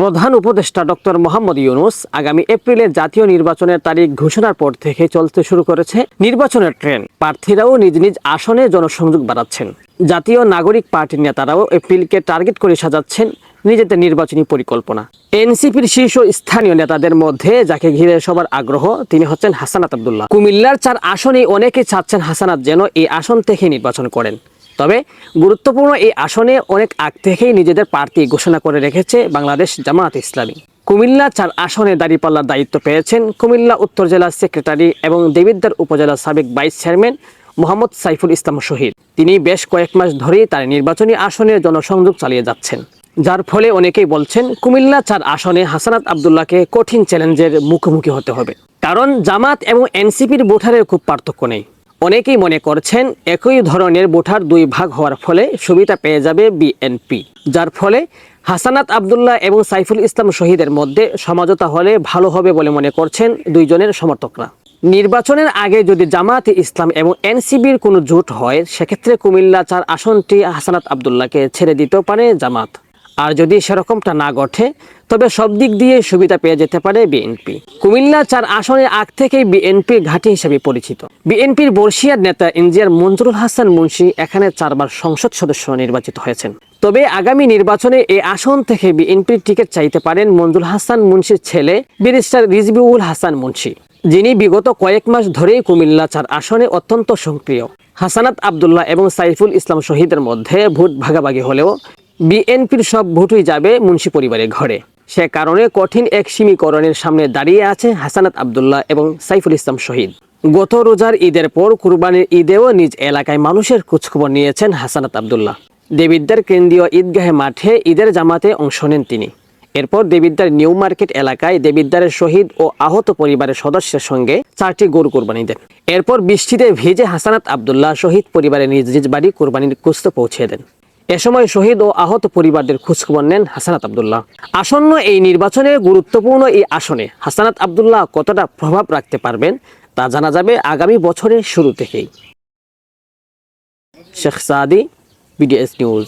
প্রধান উপদেষ্টা ডক্টর মোহাম্মদ ইউনুস আগামী এপ্রিলে জাতীয় নির্বাচনের তারিখ ঘোষণার পর থেকে চলতে শুরু করেছে নির্বাচনের ট্রেন। প্রার্থীরাও নিজ নিজ আসনে জনসংযোগ বাড়াচ্ছেন। জাতীয় নাগরিক পার্টির নেতারাও এপ্রিলকে টার্গেট করে সাজাচ্ছেন নিজেদের নির্বাচনী পরিকল্পনা। এনসিপির শীর্ষ স্থানীয় নেতাদের মধ্যে যাকে ঘিরে সবার আগ্রহ, তিনি হচ্ছেন হাসানাত আব্দুল্লাহ। কুমিল্লার চার আসনে অনেকে চাচ্ছেন হাসানাত যেন এই আসন থেকে নির্বাচন করেন। তবে গুরুত্বপূর্ণ এই আসনে অনেক আগ থেকেই নিজেদের প্রার্থী ঘোষণা করে রেখেছে বাংলাদেশ জামায়াত ইসলামী। কুমিল্লা চার আসনে দাঁড়িপাল্লার দায়িত্ব পেয়েছেন কুমিল্লা উত্তর জেলার সেক্রেটারি এবং দেবিদ্দার উপজেলার সাবেক ভাইস চেয়ারম্যান মোহাম্মদ সাইফুল ইসলাম শহীদ। তিনি বেশ কয়েক মাস ধরেই তার নির্বাচনী আসনে জনসংযোগ চালিয়ে যাচ্ছেন। যার ফলে অনেকেই বলছেন কুমিল্লা চার আসনে হাসানাত আবদুল্লাহকে কঠিন চ্যালেঞ্জের মুখোমুখি হতে হবে। কারণ জামাত এবং এনসিপির ভোটারের খুব পার্থক্য নেই। অনেকেই মনে করছেন একই ধরনের ভোটার দুই ভাগ হওয়ার ফলে সুবিধা পেয়ে যাবে বিএনপি, যার ফলে হাসানাত আবদুল্লাহ এবং সাইফুল ইসলাম শহীদের মধ্যে সমঝোতা হলে ভালো হবে বলে মনে করছেন দুইজনের সমর্থকরা। নির্বাচনের আগে যদি জামায়াতে ইসলাম এবং এনসিবির কোনো জোট হয়, সেক্ষেত্রে কুমিল্লা চার আসনটি হাসানাত আবদুল্লাহকে ছেড়ে দিতেও পারে জামাত। আর যদি সেরকমটা না ঘটে, তবে সব দিক দিয়ে সুবিধা পেয়ে যেতে পারে বিএনপি। কুমিল্লা চার আসনের আগ থেকেই বিএনপির ঘাঁটি হিসেবে পরিচিত। বিএনপির বর্ষিয়ার নেতা ইন্ডিয়ার মঞ্জুরুল হাসান মুন্সি এখানে চারবার সংসদ সদস্য নির্বাচিত হয়েছেন। তবে আগামী নির্বাচনে এই আসন থেকে বিএনপির টিকিট চাইতে পারেন মঞ্জুর হাসান মুন্সির ছেলে ব্যারিস্টার রিজবিউল হাসান মুন্সি। যিনি বিগত কয়েক মাস ধরেই কুমিল্লা চার আসনে অত্যন্ত সক্রিয়। হাসানাত আবদুল্লাহ এবং সাইফুল ইসলাম শহীদের মধ্যে ভোট ভাগাভাগি হলেও বিএনপির সব ভোটই যাবে মুন্সি পরিবারের ঘরে। সে কারণে কঠিন এক সীমীকরণের সামনে দাঁড়িয়ে আছে হাসানাত আবদুল্লাহ এবং সাইফুল ইসলাম শহীদ। গত রোজার ঈদের পর কুরবানির ঈদেও নিজ এলাকায় মানুষের খোঁজখবর নিয়েছেন হাসানাত আবদুল্লাহ। দেবিদ্দার কেন্দ্রীয় ঈদগাহে মাঠে ঈদের জামাতে অংশ নেন তিনি। এরপর দেবিদ্দার নিউ মার্কেট এলাকায় দেবিদ্দারের শহীদ ও আহত পরিবারের সদস্যের সঙ্গে চারটি গরু কোরবানি দেন। এরপর বৃষ্টিতে ভিজে হাসানাত আবদুল্লাহ শহীদ পরিবারের নিজ নিজ বাড়ি কোরবানির কুস্ত পৌঁছে দেন। এ সময় শহীদ ও আহত পরিবারদের খোঁজখবর নেন হাসানাত আবদুল্লাহ। আসন্ন এই নির্বাচনে গুরুত্বপূর্ণ এই আসনে হাসানাত আবদুল্লাহ কতটা প্রভাব রাখতে পারবেন তা জানা যাবে আগামী বছরের শুরু থেকেই। Sheikh Sadi, BDS news.